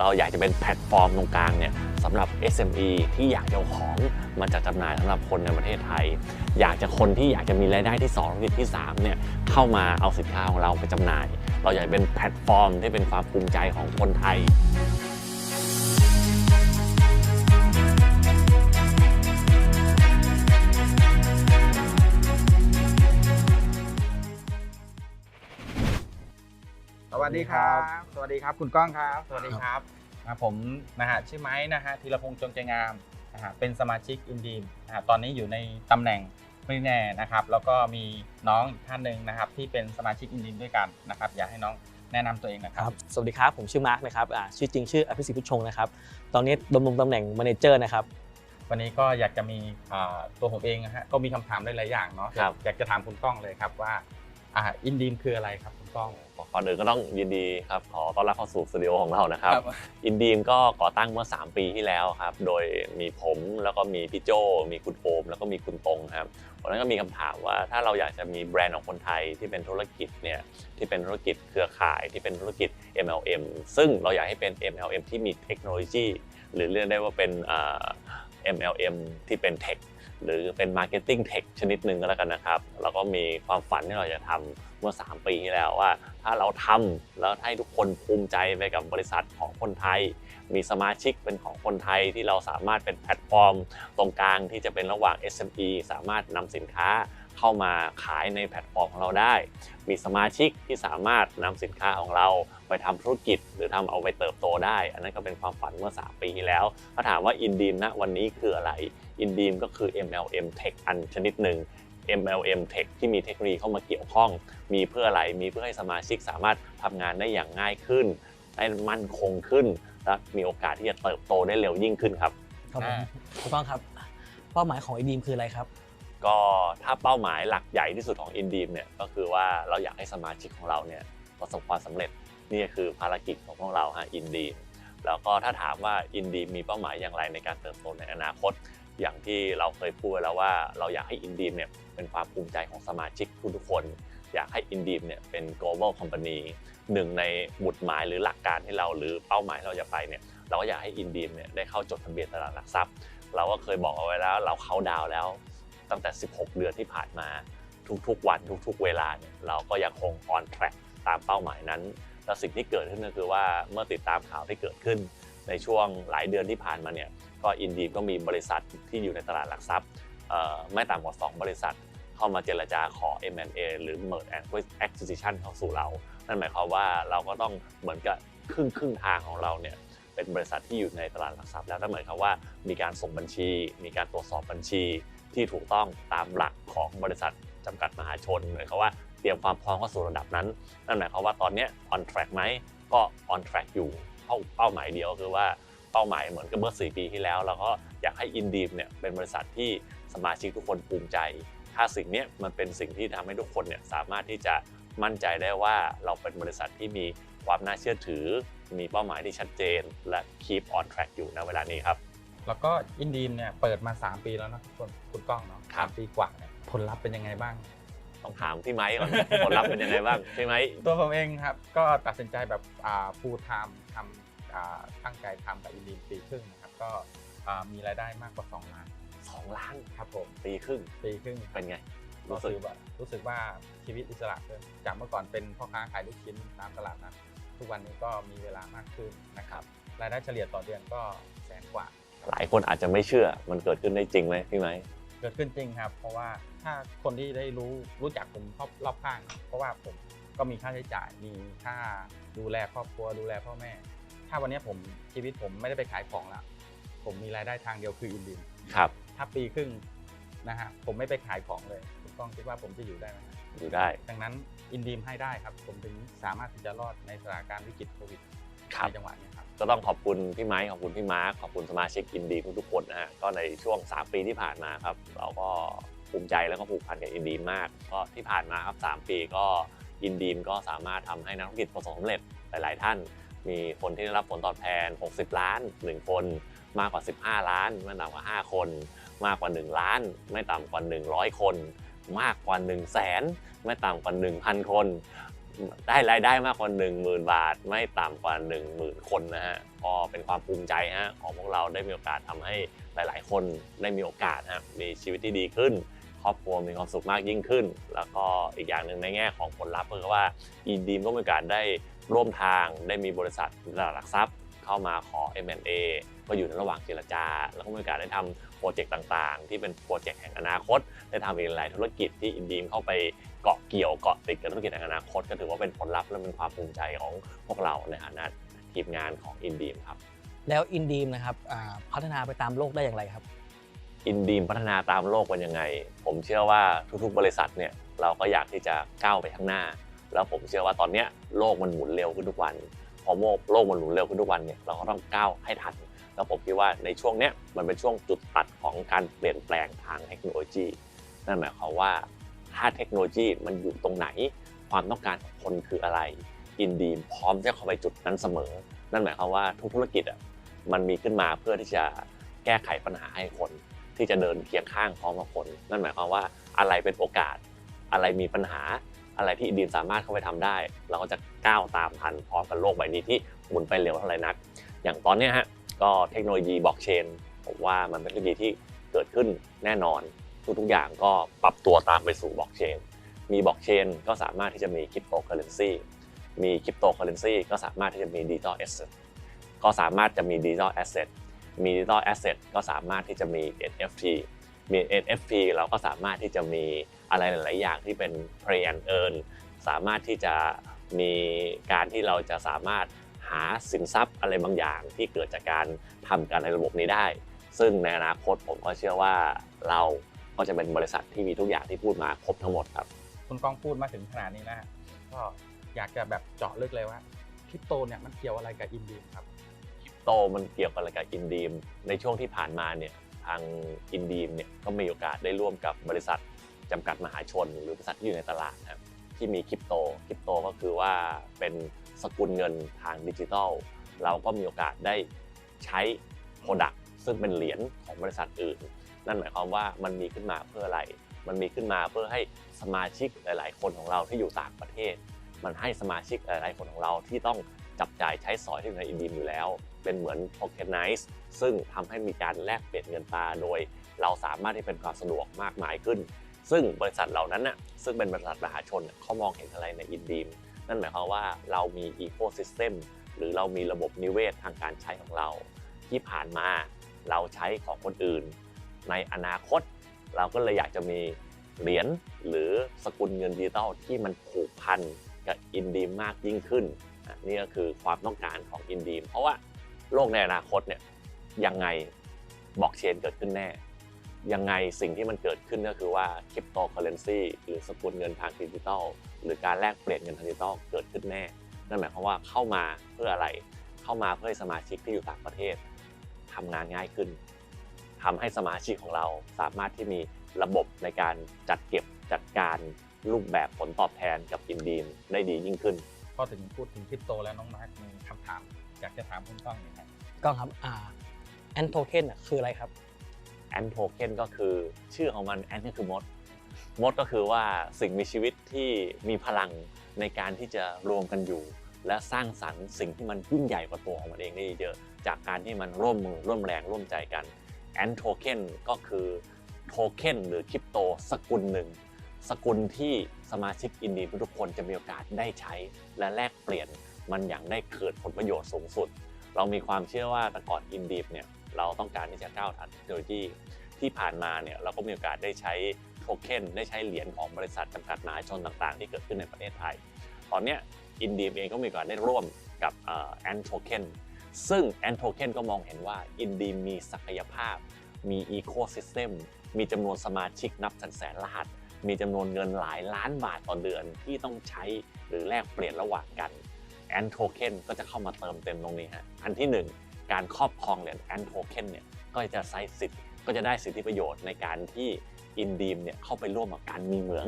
เราอยากจะเป็นแพลตฟอร์มตรงกลางเนี่ยสำหรับ SME ที่อยากจะเอาของมาจัดจำหน่ายสำหรับคนในประเทศไทย อยากจะคนที่อยากจะมีรายได้ที่2ธุรกิจที่3เนี่ยเข้ามาเอาสินค้าของเราไปจำหน่าย เราอยากเป็นแพลตฟอร์มที่เป็นความภูมิใจของคนไทย วัสดีครับ สวัสดีครับคุณก้องครับ สวัสดีครับนะผมนะฮะชื่อไม้นะฮะธีรพงษ์จงใจงามนะฮะเป็นสมาชิกอินดีมนะฮะตอนนี้อยู่ในตำแหน่งไม่แน่นะครับแล้วก็มีน้องอีกท่านหนึ่งนะครับที่เป็นสมาชิกอินดีมด้วยกันนะครับอยากให้น้องแนะนำตัวเองนะคครัรับบสวัสดีครับ ผมชื่อมาร์คนะครับอ่าชื่อจริงชื่ออภิสิทธิ์พุชชงนะครับ ตอนนี้ดำรงตำแหน่ง m ม n เจอร์นะครับ วันนี้ก็อยากจะมีอ่าตัวผมเองนะฮะ ก็มีคำถามหลายๆอย่างเนาะครับอยากจะถามคุณก้องเลยครับว่า อ่าอินดีมคืออะไรครับคุณก้อง ก่อนอื่นก็ต้องยินดีครับขอต้อนรับเข้าสู่สตูดิโอของเรานะครับ อินดีมก็ก่อตั้งเมื่อ 3 ปีที่แล้วครับ โดยมีผมแล้วก็มีพี่โจมีคุณโอมแล้วก็มีคุณตรงครับวันนั้นก็มีคำถามว่าถ้าเราอยากจะมีแบรนด์ของคนไทยที่เป็นธุรกิจเนี่ยที่เป็นธุรกิจเครือข่ายที่เป็นธุรกิจ MLM ซึ่งเราอยากให้เป็น MLM ที่มีเทคโนโลยีหรือเรียกได้ว่าเป็นอ่า MLM ที่เป็นเทค หรือเป็น Marketing Tech ชนิดหนึ่งก็แล้วกันนะครับ แล้วก็มีความฝันที่เราจะทำเมื่อ 3 ปีที่แล้วว่า ถ้าเราทำแล้วให้ทุกคนภูมิใจไปกับบริษัทของคนไทย มีสมาชิกเป็นของคนไทยที่เราสามารถเป็นแพลตฟอร์ม ตรงกลางที่จะเป็นระหว่าง SME สามารถนำสินค้าเข้ามาขายในแพลตฟอร์มของเราได้ มีสมาชิกที่สามารถนำสินค้าของเราไปทำธุรกิจ หรือทำเอาไปเติบโตได้ อันนั้นก็เป็นความฝันเมื่อ 3 ปีที่แล้วถ้าถามว่าอินดีมณวันนี้คืออะไรอินดีมก็คือ MLM Tech อันชนิดหนึ่ง MLM Tech ที่มีเทคโนโลยีเข้ามาเกี่ยวข้อง มีเพื่ออะไร มีเพื่อให้สมาชิกสามารถทำงานได้อย่างง่ายขึ้น ได้มั่นคงขึ้น และมีโอกาสที่จะเติบโตได้เร็วยิ่งขึ้นครับ ครับผมอ่าถูกต้องครับ เป้าหมายของไอดีมคืออะไรครับ ก็ถ้าเป้าหมายหลักใหญ่ที่สุดของอินดีมเนี่ยก็คือว่าเราอยากให้สมาชิกของเราเนี่ยประสบความสำเร็จ นี่คือภารกิจของพวกเราฮะอินดีมแล้วก็ถ้าถามว่าอินดีมมีเป้าหมายอย่างไรในการเติบโตในอนาคต อย่างที่เราเคยพูดไว้แล้วว่าเราอยากให้อินดีมเนี่ยเป็นความภูมิใจของสมาชิกทุกๆคน อยากให้อินดีมเนี่ยเป็น global company หนึ่งในหมุดหมายหรือหลักการที่เราหรือเป้าหมายที่เราจะไปเนี่ยเราก็อยากให้อินดีมเนี่ยได้เข้าจดทะเบียนตลาดหลักทรัพย์ เราก็เคยบอกเอาไว้แล้วเราเข้าดาวแล้ว ตั้งแต่ 16 เดือนที่ผ่านมาทุกๆวันทุกๆเวลาเนี่ยเราก็ยังคง on track ตามเป้าหมายนั้น แล้วสิ่งที่เกิดขึ้นก็คือว่าเมื่อติดตามข่าวที่เกิดขึ้น ในช่วงหลายเดือนที่ผ่านมาเนี่ยก็อินดีก็มีบริษัทที่อยู่ในตลาดหลักทรัพย์ไม่ต่ำกว่า 2 บริษัท เข้ามาเจรจาขอ M&A หรือ Merge and Acquisition เข้าสู่เรา นั่นหมายความว่าเราก็ต้องเหมือนกับครึ่งครึ่งทางของเราเนี่ยเป็นบริษัทที่อยู่ในตลาดหลักทรัพย์แล้วนั่นหมายความว่ามีการส่งบัญชี มีการตรวจสอบบัญชีที่ถูกต้องตามหลักของบริษัทจำกัดมหาชนหมายความว่า ตรียมความพร้อมเข้าสู่ระดับนั้น นั่นหมายความว่าตอนเนี้ย on track ไหมก็ on track อยู่เป้าเป้าหมายเดียวคือว่าเป้าหมายเหมือนกับเมื่อ 4 ปีที่แล้วเราก็อยากให้อินดีมเนี่ยเป็นบริษัทที่สมาชิกทุกคนภูมิใจ ถ้าสิ่งเนี้ยมันเป็นสิ่งที่ทำให้ทุกคนเนี่ยสามารถที่จะมั่นใจได้ว่าเราเป็นบริษัทที่มีความน่าเชื่อถือ มีเป้าหมายที่ชัดเจน และ keep on track อยู่ณเวลานี้ครับ แล้วก็อินดีมเนี่ยเปิดมา 3 ปีแล้วนะคุณคุณก้องเนาะครับสามปีกว่าเนี่ยผลลัพธ์เป็นยังไงบ้าง ต้องถามพี่ไม้ก่อนผลลัพธ์เป็นยังไงบ้างพี่ไม้ตัวผมเองครับก็ตัดสินใจแบบฟูลไทม์ทำอ่าตั้งใจทำกับอินดีมปีครึ่งนะครับก็อ่ามีรายได้มากกว่า 2 ล้าน2ล้านครับผมปีครึ่งปีครึ่งเป็นไงรู้รู้สึสึกกว่ารู้สึกว่าชีวิตอิสระขึ้นจากเมื่อก่อนเป็นพ่อค้าขายลูกชิ้นตามตลาดนะทุกวันนี้ก็มีเวลามากขึ้นนะครับรายได้เฉลี่ยต่อเดือนก็แสนกว่า หลายคนอาจจะไม่เชื่อมันเกิดขึ้นได้จริงไหมพี่ไม้เกิดขึ้นจริงครับ เพราะว่าถ้าคนที่ได้รู้รู้จักผมรอบรอบข้าง เพราะว่าผมก็มีค่าใช้จ่ายมีค่าดูแลครอบครัวดูแลพ่อแม่ ถ้าวันนี้ผมชีวิตผมไม่ได้ไปขายของแล้วผมมีรายได้ทางเดียวคืออินดีมครับ ถ้าปีครึ่งนะฮะผมไม่ไปขายของเลยคุณก้องคิดว่าผมจะอยู่ได้ไหมฮะอยู่ได้ ดังนั้นอินดีมให้ได้ครับ ผมถึงสามารถที่จะรอดในสถานการณ์วิกฤตโควิดครับ ในจังหวะนี้ครับก็ต้องขอบคุณพี่ไม้ขอบคุณพี่มาร์คขอบคุณสมาชิกอินดีทุกๆคนนะฮะก็ในช่วง 3 ปีที่ผ่านมาครับเราก็ภูมิใจแล้วก็ผูกพันกับอินดีมากก็ที่ผ่านมาครับ 3 ปีก็อินดีมก็สามารถทำให้นักธุรกิจประสบความสำเร็จหลาย ๆ ท่าน มีคนที่ได้รับผลตอบแทน 60 ล้าน 1 คน มากกว่า 15 ล้าน ไม่ต่ำกว่า 5 คน มากกว่า 1 ล้าน ไม่ต่ำกว่า 100 คน มากกว่า 1 0 0 0 0แสนไม่ต่ำกว่า 1,000 คน ได้รายได้มากกว่า 1 0,000 บาท ไม่ต่ำกว่า 1 0,000 คนนะฮะก็เป็นความภูมิใจฮะของพวกเราได้มีโอกาสทำให้หลาย ๆ คนได้มีโอกาสฮะมีชีวิตที่ดีขึ้น ครอบครัวมีความสุขมากยิ่งขึ้น แล้วก็อีกอย่างหนึ่งในแง่ของผลลัพธ์ก็คือว่าอินดีมก็มีโอกาสได้ร่วมทางได้มีบริษัทตลาดหลักทรัพย์เข้ามาขอ M&A ก็อยู่ในระหว่างเจรจา แล้วก็มีโอกาสได้ทำโปรเจกต์ต่างๆ ที่เป็นโปรเจกต์แห่งอนาคต ได้ทำอีกหลายธุรกิจที่อินดีมเข้าไป เกาะเกี่ยวเกาะติดกับธุรกิจแห่งอนาคต ก็ถือว่าเป็นผลลัพธ์และเป็นความภูมิใจของพวกเราในฐานะทีมงานของอินดีมครับ แล้วอินดีมนะครับอ่าพัฒนาไปตามโลกได้อย่างไรครับ อินดีมพัฒนาตามโลกเป็นยังไง ผมเชื่อว่าทุกๆ บริษัทเนี่ยเราก็อยากที่จะก้าวไปข้างหน้า แล้วผมเชื่อว่าตอนเนี้ยโลกมันหมุนเร็วขึ้นทุกวัน พอโลกโลกมันหมุนเร็วขึ้นทุกวันเนี่ยเราก็ต้องก้าวให้ทัน แล้วผมคิดว่าในช่วงเนี้ยมันเป็นช่วงจุดตัดของการเปลี่ยนแปลงทางเทคโนโลยี นั่นหมายความว่า ถ้าเทคโนโลยีมันอยู่ตรงไหน ความต้องการของคนคืออะไรอินดีมพร้อมจะเข้าไปจุดนั้นเสมอ นั่นหมายความว่าทุกธุรกิจอะมันมีขึ้นมาเพื่อที่จะแก้ไขปัญหาให้คน ที่จะเดินเคียงข้างพร้อมกับคน นั่นหมายความว่าอะไรเป็นโอกาส อะไรมีปัญหา อะไรที่อินดีมสามารถเข้าไปทำได้ เราก็จะก้าวตามทันพร้อมกับโลกใบนี้ที่หมุนไปเร็วเท่าไหร่นัก อย่างตอนนี้ฮะก็เทคโนโลยีบล็อกเชนผมว่ามันเป็นเทคโนโลยีที่เกิดขึ้นแน่นอน ทุกๆอย่างก็ปรับตัวตามไปสู่บล็อกเชน มีบล็อกเชนก็สามารถที่จะมีคริปโตเคอเรนซีมีคริปโตเคอเรนซีก็สามารถที่จะมีดิจิตอลแอสเซทก็สามารถจะมีดิจิตอลแอสเซทมีดิจิตอลแอสเซทก็สามารถที่จะมี NFT มี NFT เราก็สามารถที่จะมีอะไรหลาย ๆ อย่างที่เป็น play and earn สามารถที่จะมีการที่เราจะสามารถหาสินทรัพย์อะไรบางอย่างที่เกิดจากการทำการในระบบนี้ได้ ซึ่งในอนาคตผมก็เชื่อว่าเรา ก็จะเป็นบริษัทที่มีทุกอย่างที่พูดมาครบทั้งหมดครับ คุณก้องพูดมาถึงขนาดนี้นะฮะก็อยากจะแบบเจาะลึกเลยว่าคริปโตเนี่ยมันเกี่ยวอะไรกับอินดีมครับคริปโตมันเกี่ยวกับอะไรกับอินดีม ในช่วงที่ผ่านมาเนี่ยทางอินดีมเนี่ยก็มีโอกาสได้ร่วมกับบริษัทจำกัดมหาชน หรือบริษัทที่อยู่ในตลาดนะครับที่มีคริปโต คริปโตก็คือว่าเป็นสกุลเงินทางดิจิทัล เราก็มีโอกาสได้ใช้โปรดักซึ่งเป็นเหรียญของบริษัทอื่น นั่นหมายความว่ามันมีขึ้นมาเพื่ออะไร มันมีขึ้นมาเพื่อให้สมาชิกหลาย ๆ คนของเราที่อยู่ต่างประเทศ มันให้สมาชิกหลาย ๆ คนของเราที่ต้องจับจ่ายใช้สอยที่อยู่ในอินดีมอยู่แล้ว เป็นเหมือน tokenize ซึ่งทำให้มีการแลกเปลี่ยนเงินตราโดย เราสามารถที่เป็นความสะดวกมากมายขึ้น ซึ่งบริษัทเหล่านั้นน่ะซึ่งเป็นบริษัทมหาชนเขามองเห็นอะไรในอินดีมนั่นหมายความว่าเรามีอีโค y ิสเต็มหรือเรามีระบบนิเวศทางการใช้ของเรา ที่ผ่านมาเราใช้ของคนอื่น ในอนาคต เราก็เลยอยากจะมีเหรียญหรือสกุลเงินดิจิตอลที่มันผูกพันกับอินดีมมากยิ่งขึ้นนี่ก็คือความต้องการของอินดีมเพราะว่าโลกในอนาคตเนี่ยยังไงบอกเชนเกิดขึ้นแน่ ยังไงสิ่งที่มันเกิดขึ้นก็คือว่าคริปโตเคอเรนซีหรือสกุลเงินทางดิจิตอลหรือการแลกเปลี่ยนเงินทางดิจิตอลเกิดขึ้นแน่ นั่นหมายความว่าเข้ามาเพื่ออะไร เข้ามาเพื่อสมาชิกที่อยู่ต่างประเทศทำงานง่ายขึ้น ทำให้สมาชิกของเราสามารถที่มีระบบในการจัดเก็บจัดการรูปแบบผลตอบแทนกับอินดีมได้ดียิ่งขึ้นพอถึงพูดถึงคริปโตแล้วน้องมาร์คมีคำถามอยากจะถามคุณก้องอย่างไรก็ครับอ่าแอนโทเค็นคืออะไรครับแอนโทเค็นก็คือชื่อของมันแอนก็คือมดมดก็คือว่าสิ่งมีชีวิตที่มีพลังในการที่จะรวมกันอยู่ และสร้างสรรค์สิ่งที่มันยิ่งใหญ่กว่าตัวของมันเองได้เยอะ จากการที่มันร่วมมือร่วมแรงร่วมใจกัน แอนโทเค็นก็คือโทเค็นหรือคริปโตสกุลหนึ่ง สกุลที่สมาชิกอินดีทุกคนจะมีโอกาสได้ใช้ และแลกเปลี่ยนมันอย่างได้เกิดผลประโยชน์สูงสุด เรามีความเชื่อว่าแต่ก่อนอินดีเนี่ยเราต้องการที่จะก้าวทันเทคโนโลยีที่ผ่านมาเนี่ยเราก็มีโอกาสได้ใช้โทเค็นได้ใช้เหรียญของบริษัทจำกัดมหาชนต่างๆ ที่เกิดขึ้นในประเทศไทย ตอนนี้อินดีเองก็มีโอกาสได้ร่วมกับแอนโทเค็น ซึ่งแอนโทเคนก็มองเห็นว่าอินดีมีศักยภาพ มีอีโค y ิสเต็มมีจำนวนสมาชิกนับแสนแสนรหัส มีจำนวนเงินหลายล้านบาทต่อเดือนที่ต้องใช้หรือแลกเปลี่ยนระหว่างกันแอนโทเคนก็จะเข้ามาเติมเต็มตรงนี้ฮะอันที่หนึ่งการครอบครองเหรียญแอนโทเคนเนี่ยก็จะใช้สิทธิ์ก็จะได้สิทธิประโยชน์ในการที่อินดีมเนี่ยเข้าไปร่วมกับการมีเหมือง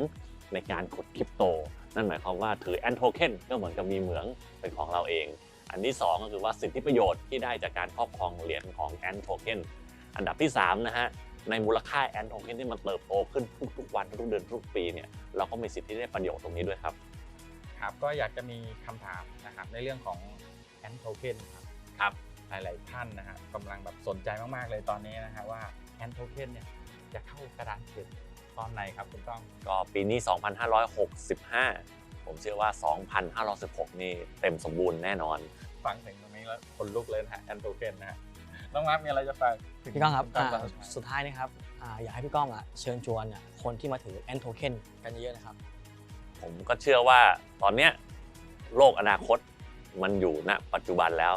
ในการกดคริปโต นั่นหมายความว่าถือแอนโทเคนก็เหมือนกับมีเหมืองเป็นของเราเอง อันที่ 2 ก็คือว่าสิทธิประโยชน์ที่ได้จากการครอบครองเหรียญของแอนโทเค็นอันดับที่3นะฮะในมูลค่าแอนโทเค็นที่มันเติบโตขึ้นทุกๆวันทุกๆเดือนทุกๆปีเนี่ยเราก็มีสิทธิได้ประโยชน์ตรงนี้ด้วยครับครับก็อยากจะมีคำถามนะครับในเรื่องของแอนโทเค็นครับครับหลาย ๆ ท่านนะฮะกำลังแบบสนใจมาก ๆ เลยตอนนี้นะฮะว่าแอนโทเค็นเนี่ยจะเข้ากระดานเก็บ ตอนไหนครับคุณต้องก็ปีนี้ 2565 ผมเชื่อว่า 2516 นี่เต็มสมบูรณ์แน่นอน ฟังถึงตรงนี้แล้วคนลุกเลยนะฮะแอนโทเค็นนะฮะน้องมาร์คมีอะไรจะฝากถึพี่ก้องครับณก้อ่าบ้างสุดท้ายนะครับอ่าอยากให้พี่ก้องอะเชิญชวนอะคนที่มาถือแอนโทเค็นกันเยอะๆนะครับ ผมก็เชื่อว่าตอนเนี้ยโลกอนาคตมันอยู่ณปัจจุบันแล้ว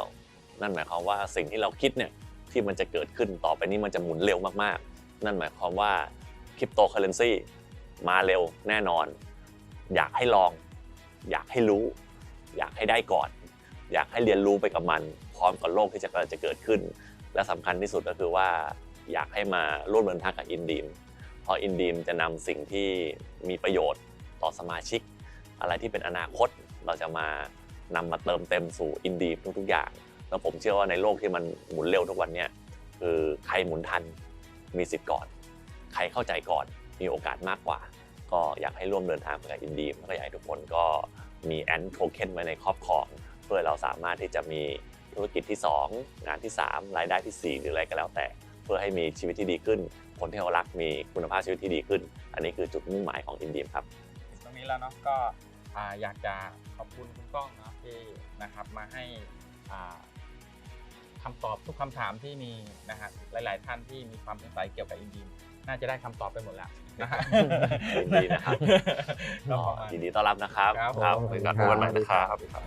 นั่นหมายความว่าสิ่งที่เราคิดเนี่ยที่มันจะเกิดขึ้นต่อไปนี้มันจะหมุนเร็วมากๆ นั่นหมายความว่าค ริปโตเคอเรนซีมาเร็วแน่นอน อยากให้ลอง อยากให้รู้ อยากให้ได้ก่อน อยากให้เรียนรู้ไปกับมัน พร้อมกับโลกที่จะกำลังจะเกิดขึ้น และสำคัญที่สุดก็คือว่าอยากให้มาร่วมเดินทางกับอินดีมเพราะอินดีมจะนำสิ่งที่มีประโยชน์ต่อสมาชิก อะไรที่เป็นอนาคตเราจะมานำมาเติมเต็มสู่อินดีมทุกๆอย่างแล้วผมเชื่อว่าในโลกที่มันหมุนเร็วทุกวันนี้คือใครหมุนทันมีสิทธิ์ก่อน ใครเข้าใจก่อนมีโอกาสมากกว่า ก็อยากให้ร่วมเดินทางไปกับอินดีมแล้วก็อยากให้ทุกคนก็มีแอนโทเค็นไว้ในครอบครองเพื่อเราสามารถที่จะมีธุรกิจที่ 2 งานที่ 3 รายได้ที่ 4 หรืออะไรก็แล้วแต่ เพื่อให้มีชีวิตที่ดีขึ้น คนที่เรารักมีคุณภาพชีวิตที่ดีขึ้น อันนี้คือจุดมุ่งหมายของอินดีมครับตรงนี้แล้วเนาะก็อ่าอยากจะขอบคุณคุณก้องเนาะที่นะครับมาให้ อ่าคำตอบทุกคำถามที่มีนะฮะหลาย ๆ ท่านที่มีความสงสัยเกี่ยวกับอินดีมน่าจะได้คำตอบไปหมดแล้วนะฮะยินดีนะครับก็ประมาณยินดีต้อนรับนะครับครับผมครับไว้กันพบกันใหม่นะครับครับ